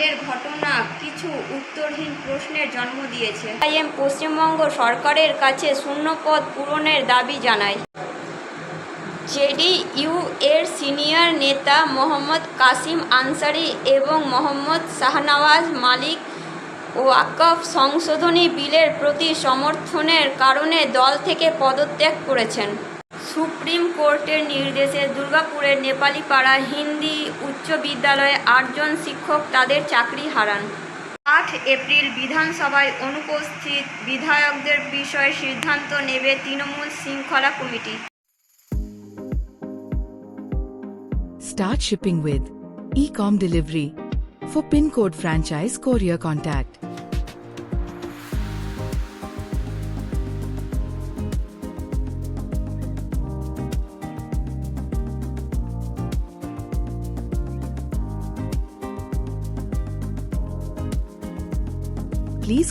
অগ্নিকাণ্ডের ঘটনা কিছু উত্তরহীন প্রশ্নের জন্ম দিয়েছে। আইএম পশ্চিমবঙ্গ সরকারের কাছে শূন্যপদ পূরণের দাবি জানায়। জেডিইউ এর সিনিয়র নেতা মোহাম্মদ কাসিম আনসারি এবং মোহাম্মদ শাহনওয়াজ মালিক ওয়াকফ সংশোধনী বিলের প্রতি সমর্থনের কারণে দল থেকে পদত্যাগ করেছেন। সুপ্রিম কোর্টের নির্দেশে দুর্গাপুরের নেপালিপাড়া হিন্দি উচ্চ বিদ্যালয়ে আটজন শিক্ষক তাদের চাকরি হারান আট এপ্রিল বিধানসভায় অনুপস্থিত বিধায়কদের বিষয়ে সিদ্ধান্ত নেবে তৃণমূল শৃঙ্খলা committee Start shipping with Ecom Delivery. For PIN code franchise, courier contact.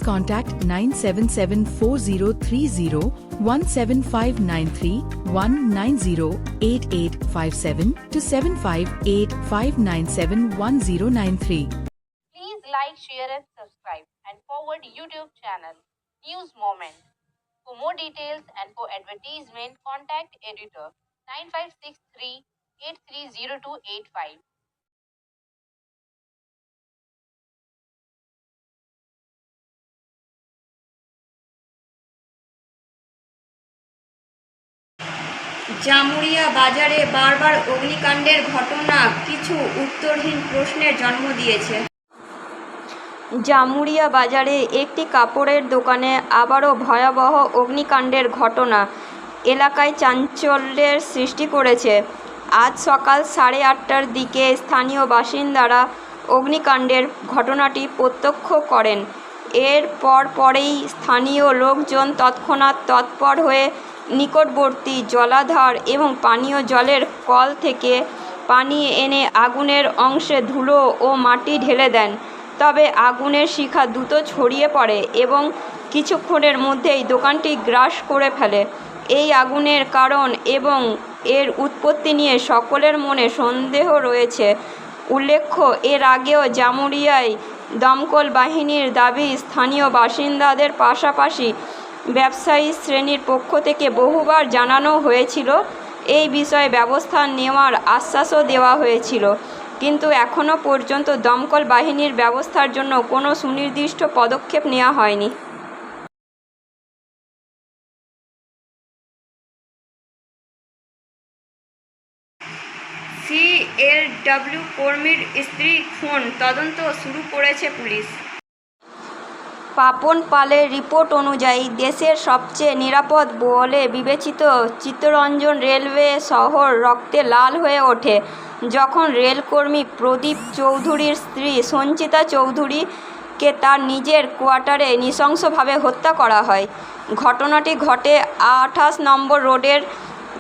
Contact 9774030 17593 1908857 to 7585971093. Please like, share, and subscribe, and forward YouTube channel News Moment. For more details and for advertisement, contact editor 9563 830285. Jamuria বাজারে বারবার অগ্নিকাণ্ডের ঘটনা, কিছু উত্তরহীন প্রশ্নের জন্ম দিয়েছে। জামুরিয়া বাজারে একটি কাপড়ের দোকানে আবারও ভয়াবহ অগ্নিকাণ্ডের ঘটনা এলাকায় চাঞ্চল্যের সৃষ্টি করেছে। আজ সকাল সাড়ে আটটার দিকে স্থানীয় বাসিন্দারা অগ্নিকাণ্ডের ঘটনাটি প্রত্যক্ষ করেন। এর পর পরেই স্থানীয় লোকজন তৎক্ষণাৎ তৎপর হয়ে নিকটবর্তী জলাধার এবং পানীয় জলের কল থেকে পানি এনে আগুনের অংশে ধুলো ও মাটি ঢেলে দেন। তবে আগুনের শিখা দ্রুত ছড়িয়ে পড়ে এবং কিছুক্ষণের মধ্যেই দোকানটি গ্রাস করে ফেলে। এই আগুনের কারণ এবং এর উৎপত্তি নিয়ে সকলের মনে সন্দেহ রয়েছে। উল্লেখ্য, এর আগেও জামুরিয়ায় দমকল বাহিনীর দাবি স্থানীয় বাসিন্দাদের পাশাপাশি ব্যবসায়ী শ্রেণির পক্ষ থেকে বহুবার জানানো হয়েছিল, এই বিষয়ে ব্যবস্থা নেওয়ার আশ্বাসও দেওয়া হয়েছিল। কিন্তু এখনও পর্যন্ত দমকল বাহিনীর ব্যবস্থার জন্য কোনো সুনির্দিষ্ট পদক্ষেপ নেওয়া হয়নি। সিএলডব্লিউ কর্মীর স্ত্রী ফোন তদন্ত শুরু করেছে পুলিশ। পাপন পালের রিপোর্ট অনুযায়ী দেশের সবচেয়ে নিরাপদ বলে বিবেচিত চিত্তরঞ্জন রেলওয়ে শহর রক্তে লাল হয়ে ওঠে। যখন রেলকর্মী প্রদীপ চৌধুরীর স্ত্রী সঞ্চিতা চৌধুরীকে তার নিজের কোয়ার্টারে নৃশংসভাবে হত্যা করা হয়। ঘটনাটি ঘটে আঠাশ নম্বর রোডের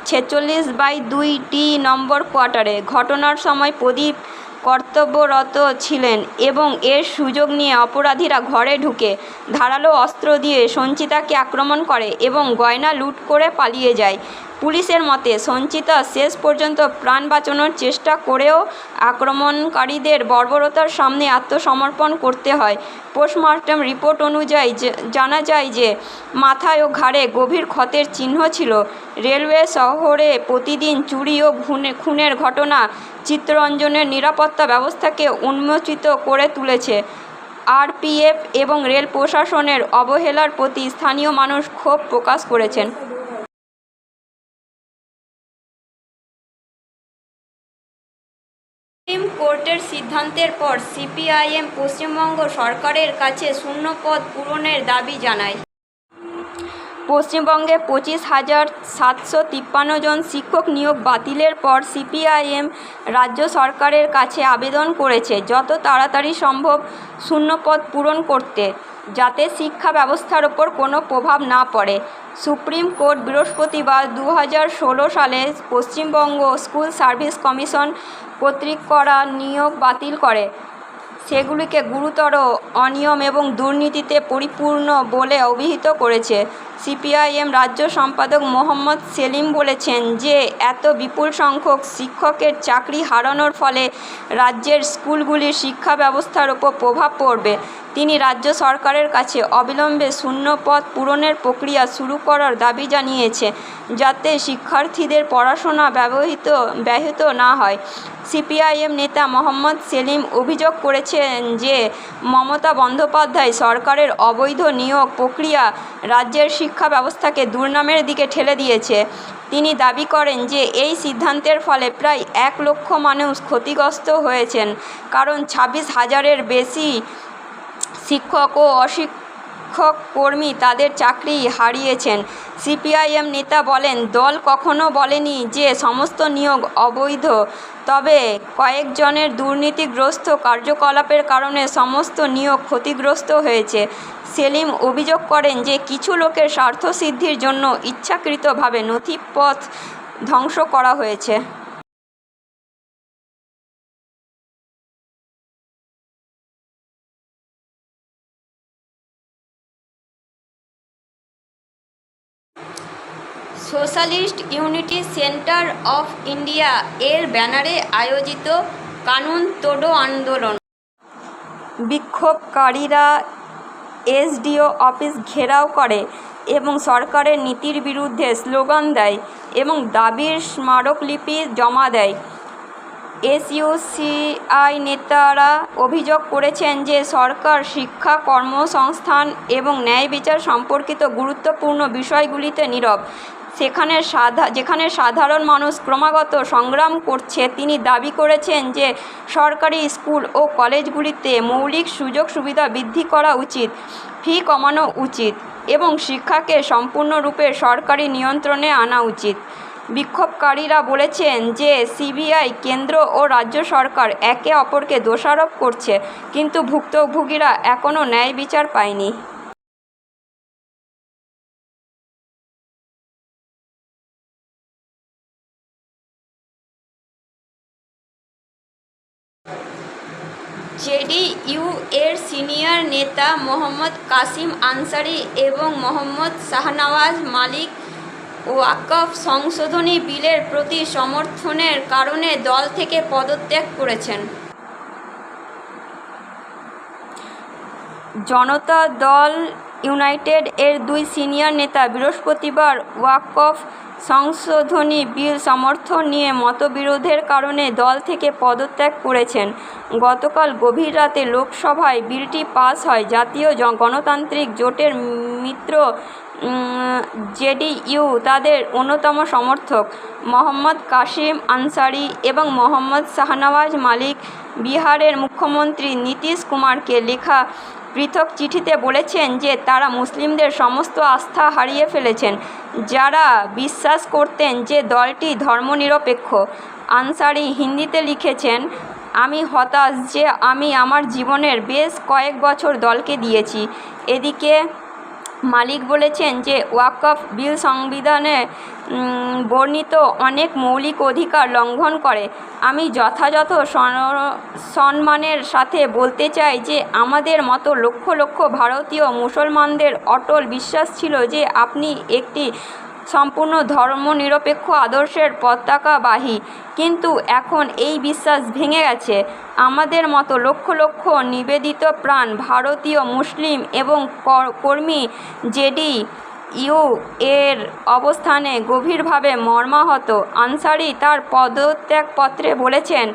ছেচল্লিশ বাই দুই টি নম্বর কোয়ার্টারে। ঘটনার সময় প্রদীপ কর্তব্যরত ছিলেন এবং এর সুযোগ নিয়ে অপরাধীরা ঘরে ঢুকে ধারালো অস্ত্র দিয়ে সঞ্চিতাকে আক্রমণ করে এবং গয়না লুট করে পালিয়ে যায়। পুলিশের মতে, সঞ্চিতা শেষ পর্যন্ত প্রাণ বাঁচানোর চেষ্টা করেও আক্রমণকারীদের বর্বরতার সামনে আত্মসমর্পণ করতে হয়। পোস্টমর্টম রিপোর্ট অনুযায়ী জানা যায় যে, মাথায় ও ঘাড়ে গভীর ক্ষতের চিহ্ন ছিল। রেলওয়ে শহরে প্রতিদিন চুরি ও খুনে, খুনের ঘটনা চিত্তরঞ্জনের নিরাপত্তা ব্যবস্থাকে উন্মোচিত করে তুলেছে। আরপিএফ এবং রেল প্রশাসনের অবহেলার প্রতি স্থানীয় মানুষ ক্ষোভ প্রকাশ করেছেন। সুপ্রিম কোর্টের সিদ্ধান্তের পর সিপিআইএম পশ্চিমবঙ্গ সরকারের কাছে শূন্যপদ পূরণের দাবি জানায়। পশ্চিমবঙ্গে পঁচিশ হাজার সাতশো তিপ্পান্ন জন শিক্ষক নিয়োগ বাতিলের পর সিপিআইএম রাজ্য সরকারের কাছে আবেদন করেছে যত তাড়াতাড়ি সম্ভব শূন্যপদ পূরণ করতে, যাতে শিক্ষা ব্যবস্থার ওপর কোনো প্রভাব না পড়ে। সুপ্রিম কোর্ট বৃহস্পতিবার দু হাজার ষোলো সালে পশ্চিমবঙ্গ স্কুল সার্ভিস কমিশন কর্তৃক করা নিয়োগ বাতিল করে। সেগুলিকে গুরুতর অনিয়ম এবং দুর্নীতিতে পরিপূর্ণ বলে অভিহিত করেছে। সিপিআইএম রাজ্য সম্পাদক মোহাম্মদ সেলিম বলেছেন যে, এত বিপুল সংখ্যক শিক্ষকের চাকরি হারানোর ফলে রাজ্যের স্কুলগুলির শিক্ষা ব্যবস্থার ওপর প্রভাব পড়বে। তিনি রাজ্য সরকারের কাছে অবিলম্বে শূন্য পদ পূরণের প্রক্রিয়া শুরু করার দাবি জানিয়েছে, যাতে শিক্ষার্থীদের পড়াশোনা ব্যবহৃত, ব্যাহত না হয়। সিপিআইএম নেতা মোহাম্মদ সেলিম অভিযোগ করেছেন যে, মমতা বন্দ্যোপাধ্যায় সরকারের অবৈধ নিয়োগ প্রক্রিয়া রাজ্যের শিক্ষা ব্যবস্থাকে দুর্নামের দিকে ঠেলে দিয়েছে। তিনি দাবি করেন যে, এই সিদ্ধান্তের ফলে প্রায় এক লক্ষ মানুষ ক্ষতিগ্রস্ত হয়েছেন, কারণ ছাব্বিশ হাজারের বেশি শিক্ষক ও অশিক্ষক কর্মী তাদের চাকরি হারিয়েছেন। সিপিআইএম নেতা বলেন, দল কখনো বলেনি যে সমস্ত নিয়োগ অবৈধ, তবে কয়েকজনের দুর্নীতিগ্রস্ত কার্যকলাপের কারণে সমস্ত নিয়োগ ক্ষতিগ্রস্ত হয়েছে। সেলিম অভিযোগ করেন যে, কিছু লোকের স্বার্থসিদ্ধির জন্য ইচ্ছাকৃতভাবে নথিপথ ধ্বংস করা হয়েছে। Socialist unity centre of India এর ব্যানারে আয়োজিত কানুন তোডো আন্দোলন। বিক্ষোভকারীরা এসডিও অফিস ঘেরাও করে এবং সরকারের নীতির বিরুদ্ধে স্লোগান দেয় এবং দাবির স্মারকলিপি জমা দেয়। এসইউসিআই নেতারা অভিযোগ করেছেন যে সরকার শিক্ষা কর্মসংস্থান এবং ন্যায় বিচার সম্পর্কিত গুরুত্বপূর্ণ বিষয়গুলিতে নীরব। সেখানে সাধা, যেখানে সাধারণ মানুষ ক্রমাগত সংগ্রাম করছে, তিনি দাবি করেছেন যে সরকারি স্কুল ও কলেজগুলিতে মৌলিক সুযোগ সুবিধা বৃদ্ধি করা উচিত, ফি কমানো উচিত এবং শিক্ষাকে সম্পূর্ণরূপে সরকারি নিয়ন্ত্রণে আনা উচিত। বিক্ষোভকারীরা বলেছেন যে সিবিআই, কেন্দ্র ও রাজ্য সরকার একে অপরকে দোষারোপ করছে, কিন্তু ভুক্তভোগীরা এখনও ন্যায় বিচার পায়নি জেডিইউ এর সিনিয়র নেতা মোহাম্মদ কাসিম আনসারি এবং মোহাম্মদ শাহনওয়াজ মালিক ওয়াকফ সংশোধনী বিলের প্রতি সমর্থনের কারণে দল থেকে পদত্যাগ করেছেন। জনতা দল ইউনাইটেড এর দুই সিনিয়র নেতা বৃহস্পতিবার ওয়াকফ সংশোধনী বিল সমর্থন নিয়ে মতবিরোধের কারণে দল থেকে পদত্যাগ করেছেন। গতকাল গভীর রাতে লোকসভায় বিলটি পাস হয়। জাতীয় গণতান্ত্রিক জোটের মিত্র জেডিইউ তাদের অন্যতম সমর্থক। মোহাম্মদ কাশিম আনসারি এবং মোহাম্মদ শাহনওয়াজ মালিক বিহারের মুখ্যমন্ত্রী নীতিশ কুমারকে লেখা পৃথক চিঠিতে বলেছেন যে তারা মুসলিমদের সমস্ত আস্থা হারিয়ে ফেলেছেন, যারা বিশ্বাস করতেন যে দলটি ধর্মনিরপেক্ষ। আনসারি হিন্দিতে লিখেছেন, আমি হতাশ যে আমি আমার জীবনের বেশ কয়েক বছর দলকে দিয়েছি। এদিকে মালিক বলেছেন যে ওয়াকফ বিল সংবিধানে বর্ণিত অনেক মৌলিক অধিকার লঙ্ঘন করে। আমি যথাযথ সম্মানের সাথে বলতে চাই যে আমাদের মতো লক্ষ লক্ষ ভারতীয় মুসলমানদের অটল বিশ্বাস ছিল যে আপনি একটি সম্পূর্ণ ধর্মনিরপেক্ষ আদর্শের পতাকাবাহী। কিন্তু এখন এই বিশ্বাস ভেঙে গেছে। আমাদের মতো লক্ষ লক্ষ নিবেদিত প্রাণ ভারতীয়, মুসলিম এবং কর্মী জেডি ইউ এর অবস্থানে গভীরভাবে মর্মাহত। আনসারি তার পদত্যাগপত্রে বলেছেন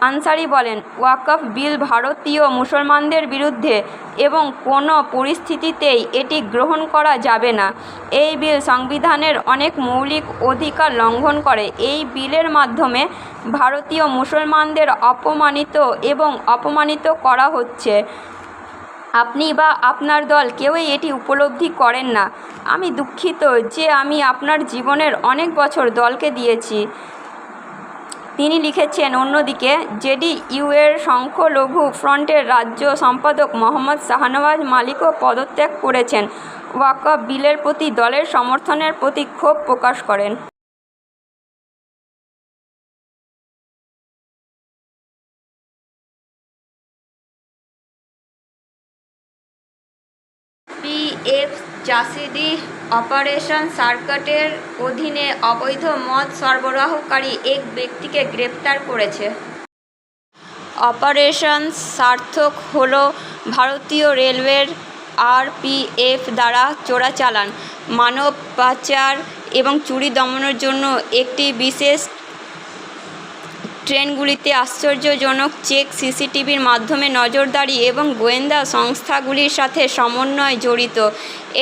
আনসারি বলেন, ওয়াকফ বিল ভারতীয় মুসলমানদের বিরুদ্ধে এবং কোনো পরিস্থিতিতেই এটি গ্রহণ করা যাবে না। এই বিল সংবিধানের অনেক মৌলিক অধিকার লঙ্ঘন করে। এই বিলের মাধ্যমে ভারতীয় মুসলমানদের অপমানিত এবং অপমানিত করা হচ্ছে। আপনি বা আপনার দল কেউই এটি উপলব্ধি করেন না। আমি দুঃখিত যে আমি আপনার জীবনের অনেক বছর দলকে দিয়েছি। তিনি লিখেছেন অন্যদিকে জেডিইউয়ের সংখ্যালঘু ফ্রন্টের রাজ্য সম্পাদক মোহাম্মদ শাহনওয়াজ মালিকও পদত্যাগ করেছেন। ওয়াকফ বিলের প্রতি দলের সমর্থনের প্রতি ক্ষোভ প্রকাশ করেন। এফ জাসিদি অপারেশন সার্কাটের অধীনে অবৈধ মদ সরবরাহকারী এক ব্যক্তিকে গ্রেপ্তার করেছে। অপারেশন সার্থক হল ভারতীয় রেলওয়ের আরপিএফ দ্বারা চোরাচালান, মানব পাচার এবং চুরি দমনের জন্য একটি বিশেষ ট্রেনগুলিতে আশ্চর্যজনক চেক সিসিটিভির মাধ্যমে নজরদারি এবং গোয়েন্দা সংস্থাগুলির সাথে সমন্বয় জড়িত।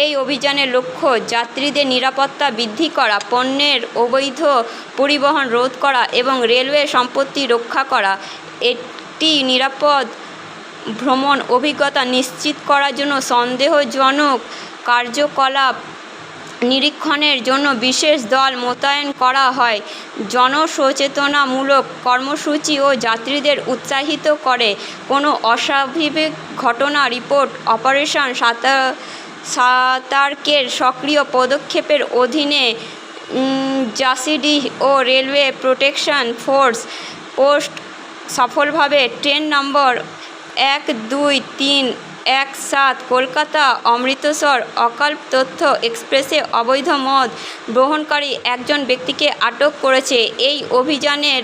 এই অভিযানের লক্ষ্য যাত্রীদের নিরাপত্তা বৃদ্ধি করা, পণ্যের অবৈধ পরিবহন রোধ করা এবং রেলওয়ে সম্পত্তি রক্ষা করা। একটি নিরাপদ ভ্রমণ অভিজ্ঞতা নিশ্চিত করার জন্য সন্দেহজনক কার্যকলাপ নিরীক্ষণের জন্য বিশেষ দল মোতায়েন করা হয়। জনসচেতনামূলক কর্মসূচি ও যাত্রীদের উৎসাহিত করে। কোনো অস্বাভাবিক ঘটনা রিপোর্ট অপারেশন সাতা, সাতার্কের সক্রিয় পদক্ষেপের অধীনে জাসিডি ও রেলওয়ে প্রোটেকশন ফোর্স পোস্ট সফলভাবে ট্রেন নম্বর এক দুই তিন এক সাত কলকাতা অমৃতসর অকাল তথ্য এক্সপ্রেসে অবৈধ মদ গ্রহণকারী একজন ব্যক্তিকে আটক করেছে। এই অভিযানের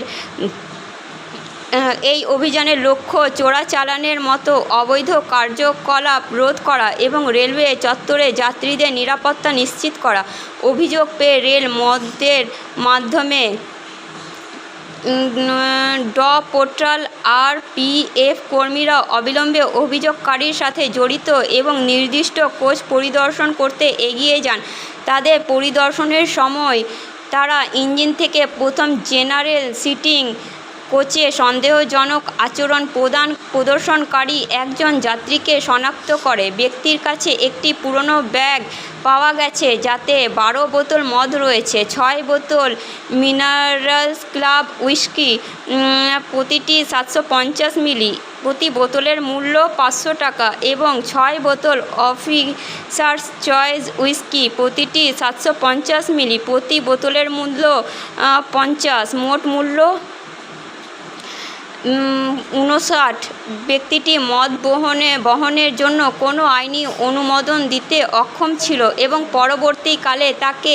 এই অভিযানের লক্ষ্য চোরাচালানের মতো অবৈধ কার্যকলাপ রোধ করা এবং রেলওয়ে চত্বরে যাত্রীদের নিরাপত্তা নিশ্চিত করা। অভিযোগ পেয়ে রেল মদের মাধ্যমে ড পোর্টাল আর পিএফ কর্মীরা অবিলম্বে অভিযোগকারীর সাথে জড়িত এবং নির্দিষ্ট কোচ পরিদর্শন করতে এগিয়ে যান। তাদের পরিদর্শনের সময় তারা ইঞ্জিন থেকে প্রথম জেনারেল সিটিং কোচে সন্দেহজনক আচরণ প্রদান, প্রদর্শনকারী একজন যাত্রীকে শনাক্ত করে। ব্যক্তির কাছে একটি পুরনো ব্যাগ পাওয়া গেছে, যাতে বারো বোতল মদ রয়েছে, ছয় বোতল মিনারেলস ক্লাব উইস্কি প্রতিটি সাতশো পঞ্চাশ মিলি, প্রতি বোতলের মূল্য পাঁচশো টাকা এবং ছয় বোতল অফিসার্স চয়েস উইস্কি, প্রতিটি সাতশো পঞ্চাশ মিলি, প্রতি বোতলের মূল্য পঞ্চাশ। মোট মূল্য উনষাট। ব্যক্তিটি মদ বহনে বহনের জন্য কোনো আইনি অনুমোদন দিতে অক্ষম ছিল এবং পরবর্তীকালে তাকে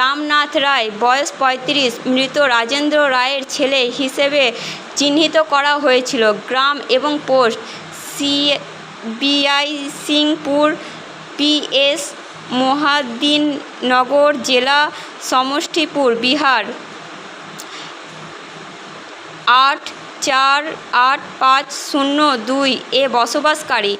রামনাথ রায়, বয়স পঁয়ত্রিশ, মৃত রাজেন্দ্র রায়ের ছেলে হিসেবে চিহ্নিত করা হয়েছিল। গ্রাম এবং পোস্ট সি বিআই সিংপুর, পিএস, মহাদিননগর জেলা, সমষ্টিপুর, বিহার। আট চার আট পাঁচ শূন্য দুই এ বসবাসকারী।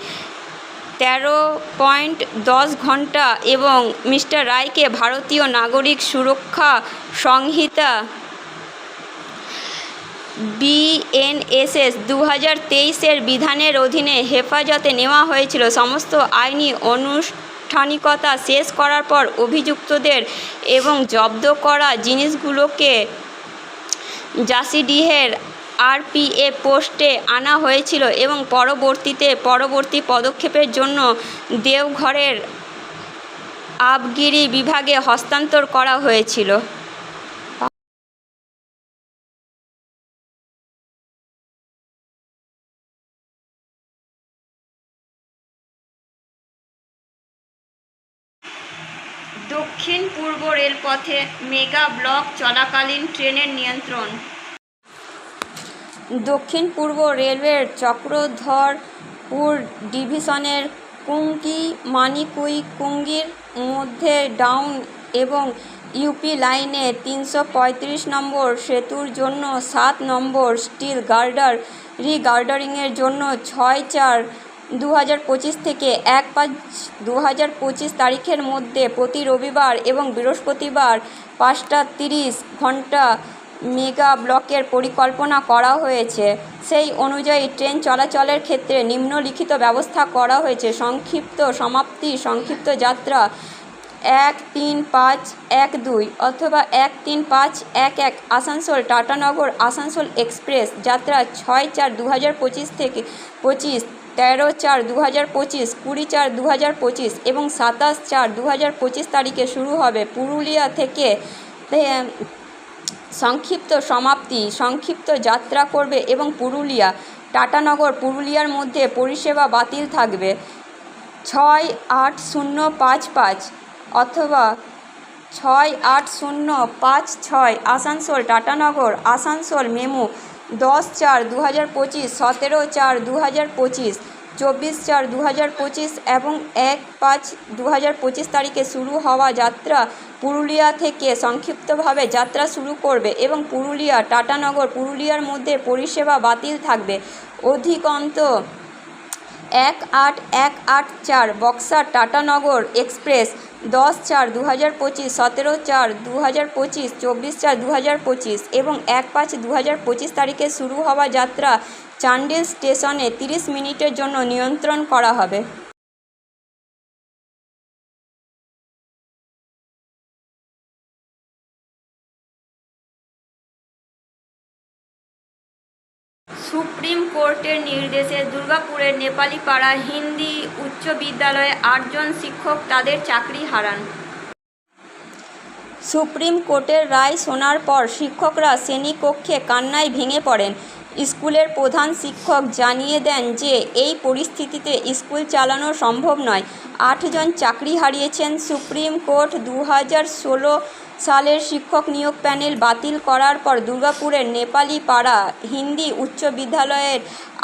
তেরো পয়েন্ট দশ ঘণ্টা এবং মিস্টার রায়কে ভারতীয় নাগরিক সুরক্ষা সংহিতা বিএনএসএস দু হাজার তেইশের বিধানের অধীনে হেফাজতে নেওয়া হয়েছিল। সমস্ত আইনি আনুষ্ঠানিকতা শেষ করার পর অভিযুক্তদের এবং জব্দ করা জিনিসগুলোকে জাসিডিহের আরপিএফ পোস্টে আনা হয়েছিল এবং পরবর্তীতে পরবর্তী পদক্ষেপের জন্য দেওঘরের আবগিরি বিভাগে হস্তান্তর করা হয়েছিল। দক্ষিণ পূর্ব রেলপথে মেগা ব্লক চলাকালীন ট্রেনের নিয়ন্ত্রণ। দক্ষিণ পূর্ব রেলওয়ের চক্রধরপুর ডিভিশনের কুঙ্কি মানিকুই কুঙ্গির মধ্যে ডাউন এবং ইউপি লাইনে তিনশো পঁয়ত্রিশ নম্বর সেতুর জন্য সাত নম্বর স্টিল গার্ডার রিগার্ডারিংয়ের জন্য ছয় চার দু থেকে এক পাঁচ দু তারিখের মধ্যে প্রতি রবিবার এবং বৃহস্পতিবার পাঁচটা তিরিশ ঘণ্টা মেগা ব্লকের পরিকল্পনা করা হয়েছে। সেই অনুযায়ী ট্রেন চলাচলের ক্ষেত্রে নিম্নলিখিত ব্যবস্থা করা হয়েছে। সংক্ষিপ্ত সমাপ্তি, সংক্ষিপ্ত যাত্রা এক তিন পাঁচ এক দুই অথবা এক তিন পাঁচ এক এক আসানসোল টাটানগর আসানসোল এক্সপ্রেস যাত্রা ছয় চার দু পঁচিশ থেকে পঁচিশ, তেরো চার দু হাজার পঁচিশ, কুড়ি চার দু হাজার পঁচিশ এবং সাতাশ চার দু হাজার পঁচিশ তারিখে শুরু হবে পুরুলিয়া থেকে সংক্ষিপ্ত সমাপ্তি, সংক্ষিপ্ত যাত্রা করবে এবং পুরুলিয়া, টাটানগর, পুরুলিয়ার মধ্যে পরিষেবা বাতিল থাকবে। ছয় আট শূন্য পাঁচ পাঁচ অথবা ছয় আট শূন্য পাঁচ ছয় আসানসোল, টাটানগর, আসানসোল, মেমু দশ চার দু হাজার পঁচিশ, সতেরো চার দু হাজার পঁচিশ, চব্বিশ চার দু হাজার পঁচিশ এবং এক পাঁচ দু হাজার পঁচিশ তারিখে শুরু হওয়া যাত্রা পুরুলিয়া থেকে সংক্ষিপ্তভাবে যাত্রা শুরু করবে এবং পুরুলিয়া, টাটানগর, পুরুলিয়ার মধ্যে পরিষেবা বাতিল থাকবে। অধিকন্ত এক আট এক আট চার, বক্সার টাটানগর এক্সপ্রেস দশ চার দু হাজার পঁচিশ, সতেরো চার দু হাজার পঁচিশ, চব্বিশ চার দু হাজার পঁচিশ এবং এক পাঁচ দু হাজার পঁচিশ তারিখে শুরু হওয়া যাত্রা চান্ডিল স্টেশনে তিরিশ মিনিটের জন্য নিয়ন্ত্রণ করা হবে। সুপ্রিম কোর্টের নির্দেশে দুর্গাপুরের নেপালি পাড়া হিন্দি উচ্চ বিদ্যালয়ে আটজন শিক্ষক তাদের চাকরি হারান। সুপ্রিম কোর্টের রায় শোনার পর শিক্ষকরা শ্রেণীকক্ষে কান্নায় ভেঙে পড়েন। স্কুলের প্রধান শিক্ষক জানিয়ে দেন যে, এই পরিস্থিতিতে স্কুল চালানো সম্ভব নয়। আটজন চাকরি হারিয়েছেন সুপ্রিম কোর্ট দু হাজার ষোলো সালের শিক্ষক নিয়োগ প্যানেল বাতিল করার পর দুর্গাপুরের নেপালি পাড়া হিন্দি উচ্চ বিদ্যালয়ের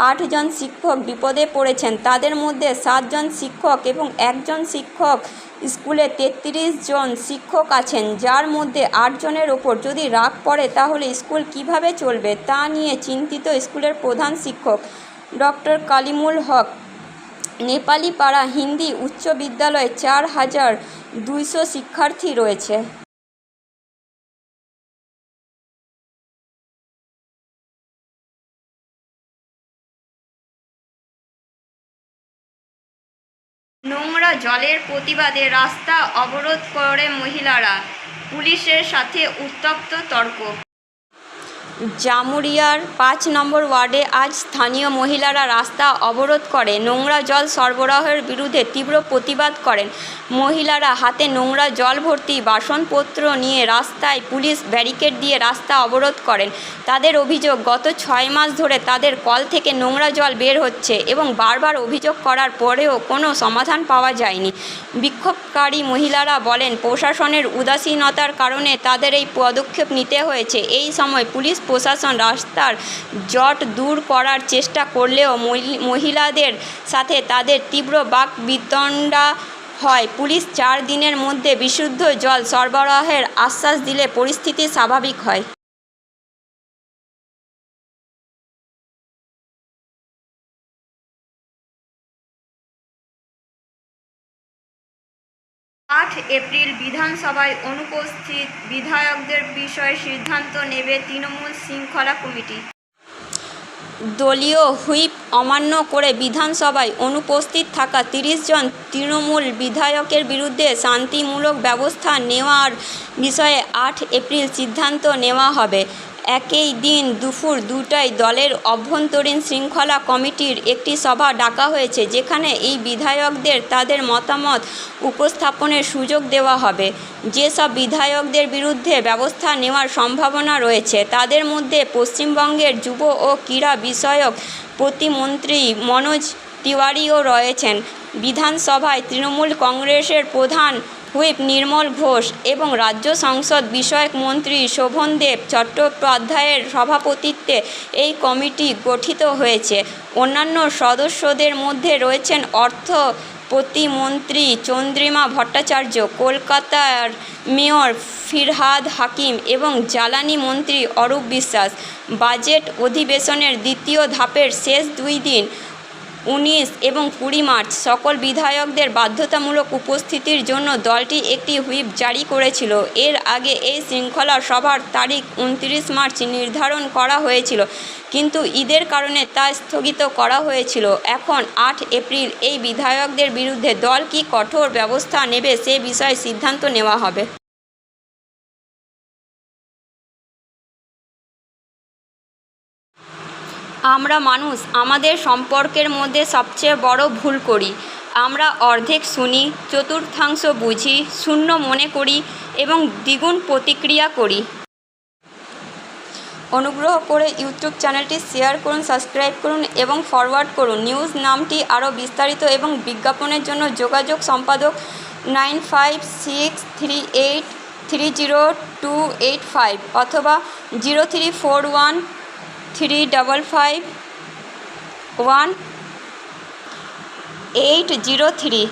আটজন শিক্ষক বিপদে পড়েছেন। তাদের মধ্যে সাতজন শিক্ষক এবং একজন শিক্ষক স্কুলে তেত্রিশ জন শিক্ষক আছেন, যার মধ্যে আটজনের ওপর যদি রাগ পড়ে তাহলে স্কুল কীভাবে চলবে তা নিয়ে চিন্তিত স্কুলের প্রধান শিক্ষক ডক্টর কালিমুল হক। নেপালি পাড়া হিন্দি উচ্চ বিদ্যালয়ে চার হাজার দুইশো শিক্ষার্থী রয়েছে। নোংরা জলের প্রতিবাদে রাস্তা অবরোধ করে মহিলারা। পুলিশের সাথে উত্তপ্ত তর্ক। জামুরিয়ার পাঁচ নম্বর ওয়ার্ডে আজ স্থানীয় মহিলারা রাস্তা অবরোধ করে, নোংরা জল সরবরাহের বিরুদ্ধে তীব্র প্রতিবাদ করেন। মহিলারা হাতে নোংরা জল ভর্তি বাসনপত্র নিয়ে রাস্তায় পুলিশ ব্যারিকেড দিয়ে রাস্তা অবরোধ করেন। তাদের অভিযোগ, গত ছয় মাস ধরে তাদের কল থেকে নোংরা জল বের হচ্ছে এবং বারবার অভিযোগ করার পরেও কোনো সমাধান পাওয়া যায়নি। বিক্ষোভকারী মহিলারা বলেন, প্রশাসনের উদাসীনতার কারণে তাদের এই পদক্ষেপ নিতে হয়েছে। এই সময় পুলিশ প্রশাসন রাস্তার জট দূর করার চেষ্টা করলেও মহিলাদের সাথে তাদের তীব্র বাক বিতণ্ডা হয়। পুলিশ চার দিনের মধ্যে বিশুদ্ধ জল সরবরাহের আশ্বাস দিলে পরিস্থিতি স্বাভাবিক হয়। এপ্রিল বিধানসভায় অনুপস্থিত বিধায়কদের বিষয়ে সিদ্ধান্ত নেবে তৃণমূল শৃঙ্খলা কমিটি। দলীয় হুইপ অমান্য করে বিধানসভায় অনুপস্থিত থাকা তিরিশ জন তৃণমূল বিধায়কের বিরুদ্ধে শান্তিমূলক ব্যবস্থা নেওয়ার বিষয়ে আট এপ্রিল সিদ্ধান্ত নেওয়া হবে। একই দিন দুপুর দুটায় দলের অভ্যন্তরীণ শৃঙ্খলা কমিটির একটি সভা ডাকা হয়েছে, যেখানে এই বিধায়কদের তাদের মতামত উপস্থাপনের সুযোগ দেওয়া হবে। যেসব বিধায়কদের বিরুদ্ধে ব্যবস্থা নেওয়ার সম্ভাবনা রয়েছে, তাদের মধ্যে পশ্চিমবঙ্গের যুব ও ক্রীড়া বিষয়ক প্রতিমন্ত্রী মনোজ তিওয়ারিও রয়েছেন। বিধানসভায় তৃণমূল কংগ্রেসের প্রধান হুইপ নির্মল ঘোষ এবং রাজ্য সংসদ বিষয়ক মন্ত্রী শোভনদেব চট্টোপাধ্যায়ের সভাপতিত্বে এই কমিটি গঠিত হয়েছে। অন্যান্য সদস্যদের মধ্যে রয়েছেন অর্থ প্রতিমন্ত্রী চন্দ্রিমা ভট্টাচার্য, কলকাতার মেয়র ফিরহাদ হাকিম এবং জ্বালানি মন্ত্রী অরূপ বিশ্বাস। বাজেট অধিবেশনের দ্বিতীয় ধাপের শেষ দুই দিন উনিশ এবং কুড়ি মার্চ সকল বিধায়কদের বাধ্যতামূলক উপস্থিতির জন্য দলটি একটি হুইপ জারি করেছিল। এর আগে এই শৃঙ্খলা সভার তারিখ উনত্রিশ মার্চ নির্ধারণ করা হয়েছিল, কিন্তু ঈদের কারণে তা স্থগিত করা হয়েছিল। এখন আট এপ্রিল, এই বিধায়কদের বিরুদ্ধে দল কি কঠোর ব্যবস্থা নেবে সে বিষয়ে সিদ্ধান্ত নেওয়া হবে। আমরা মানুষ, আমাদের সম্পর্কের মধ্যে সবচেয়ে বড় ভুল করি। আমরা অর্ধেক শুনি, চতুর্থাংশ বুঝি, শূন্য মনে করি এবং দ্বিগুণ প্রতিক্রিয়া করি। অনুগ্রহ করে ইউটিউব চ্যানেলটি শেয়ার করুন, সাবস্ক্রাইব করুন এবং ফরওয়ার্ড করুন। নিউজ নামটি আরও বিস্তারিত এবং বিজ্ঞাপনের জন্য যোগাযোগ সম্পাদক nine five six three eight three zero two eight five অথবা zero three four one three double five one eight zero three